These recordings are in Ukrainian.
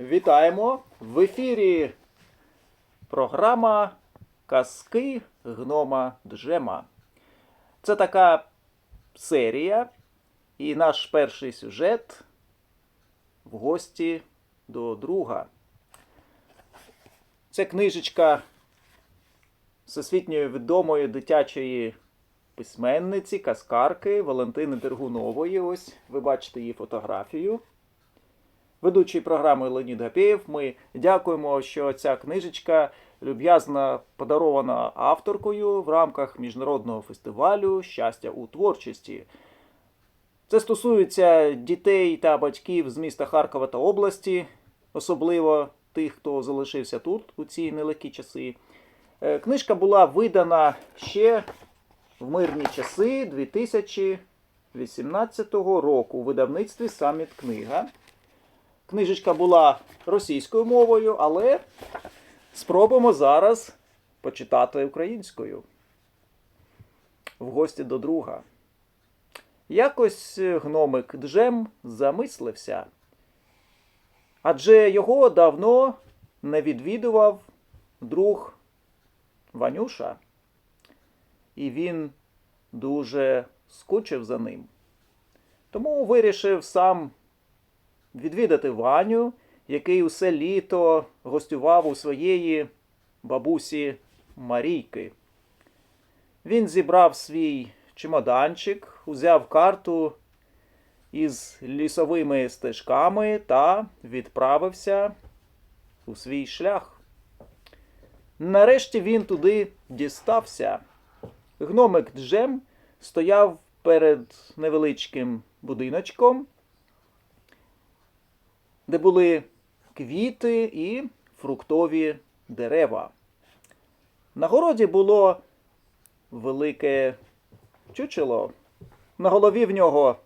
Вітаємо в ефірі програма Казки гнома Джема. Це така серія, і наш перший сюжет в гості до друга. Це книжечка всесвітньої відомої дитячої письменниці, казкарки Валентини Дергунової. Ось ви бачите її фотографію. Ведучий програми Леонід Гапєєв. Ми дякуємо, що ця книжечка люб'язно подарована авторкою в рамках міжнародного фестивалю Щастя у творчості. Це стосується дітей та батьків з міста Харкова та області, особливо тих, хто залишився тут у ці нелегкі часи. Е, Книжка була видана ще в мирні часи 2018 року у видавництві Саміт Книга. Книжечка була російською мовою, але спробуємо зараз почитати українською. В гості до друга. Якось гномик Джем замислився. Адже його давно не відвідував друг Ванюша, і він дуже скучив за ним. Тому вирішив сам відвідати Ваню, який усе літо гостював у своєї бабусі Марійки. Він зібрав свій чемоданчик, узяв карту із лісовими стежками та відправився у свій шлях. Нарешті він туди дістався. Гномик Джем стояв перед невеличким будиночком, де були квіти і фруктові дерева. На городі було велике чучело. На голові в нього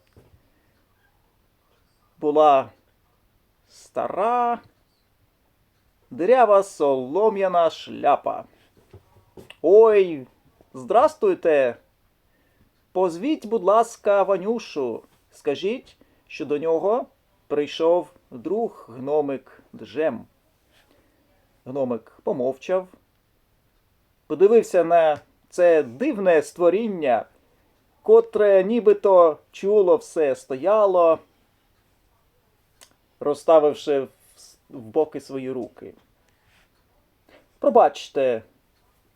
була стара дирява солом'яна шляпа. Ой, здрастуйте! Позвіть, будь ласка, Ванюшу. Скажіть, що до нього прийшов друг гномик Джем. Гномик помовчав, подивився на це дивне створіння, котре нібито чуло все стояло, розставивши в боки свої руки. Пробачте,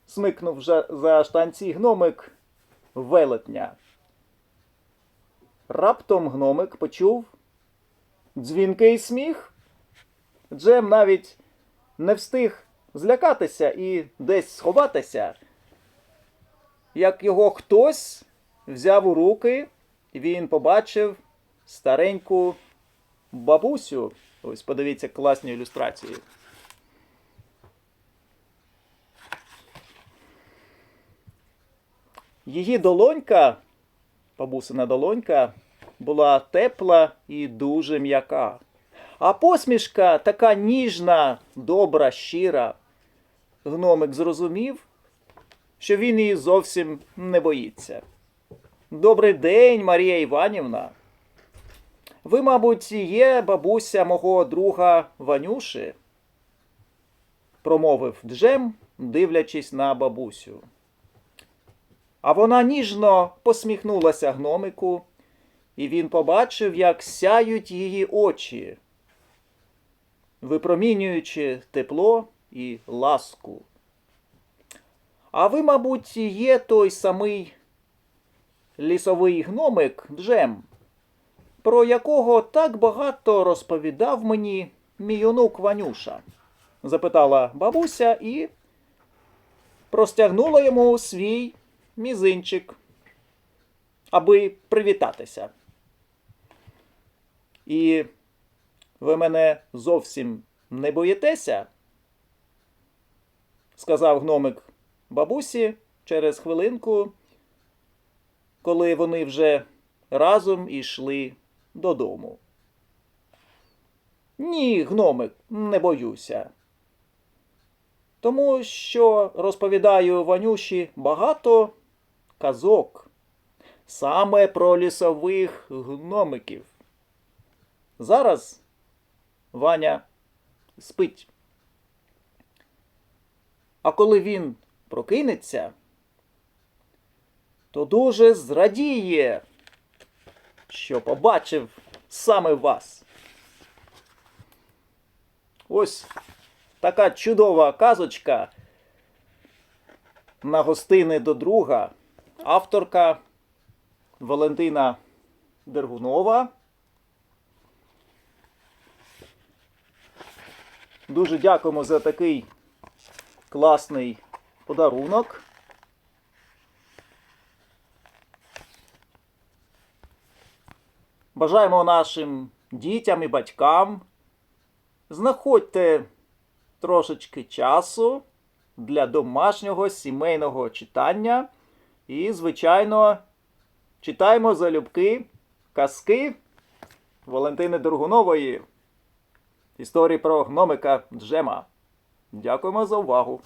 смикнув за штанці гномик велетня. Раптом гномик почув дзвінкий сміх. Джем навіть не встиг злякатися і десь сховатися, як його хтось взяв у руки, і він побачив стареньку бабусю. Ось подивіться класні ілюстрації. Її долонька, бабусина долонька, була тепла і дуже м'яка. А посмішка така ніжна, добра, щира. Гномик зрозумів, що він її зовсім не боїться. Добрий день, Марія Іванівна. Ви, мабуть, є бабуся мого друга Ванюши, промовив Джем, дивлячись на бабусю. А вона ніжно посміхнулася гномику, і він побачив, як сяють її очі, випромінюючи тепло і ласку. А ви, мабуть, є той самий лісовий гномик Джем про якого так багато розповідав мені мій онук Ванюша? запитала бабуся і простягнула йому свій мізинчик, аби привітатися. І ви мене зовсім не боїтеся? сказав гномик бабусі через хвилинку, коли вони вже разом ішли додому. Ні, гномик, не боюся. Тому що розповідаю Ванюші багато казок саме про лісових гномиків. Зараз Ваня спить. А коли він прокинеться, то дуже зрадіє, що побачив саме вас. Ось така чудова казочка на гостини до друга. Авторка Валентина Дергунова. Дуже дякуємо за такий класний подарунок. Бажаємо нашим дітям і батькам. Знаходьте трошечки часу для домашнього сімейного читання. І, звичайно, читаємо залюбки казки Валентини Доргунової. Історії про гномика Джема. Дякуємо за увагу!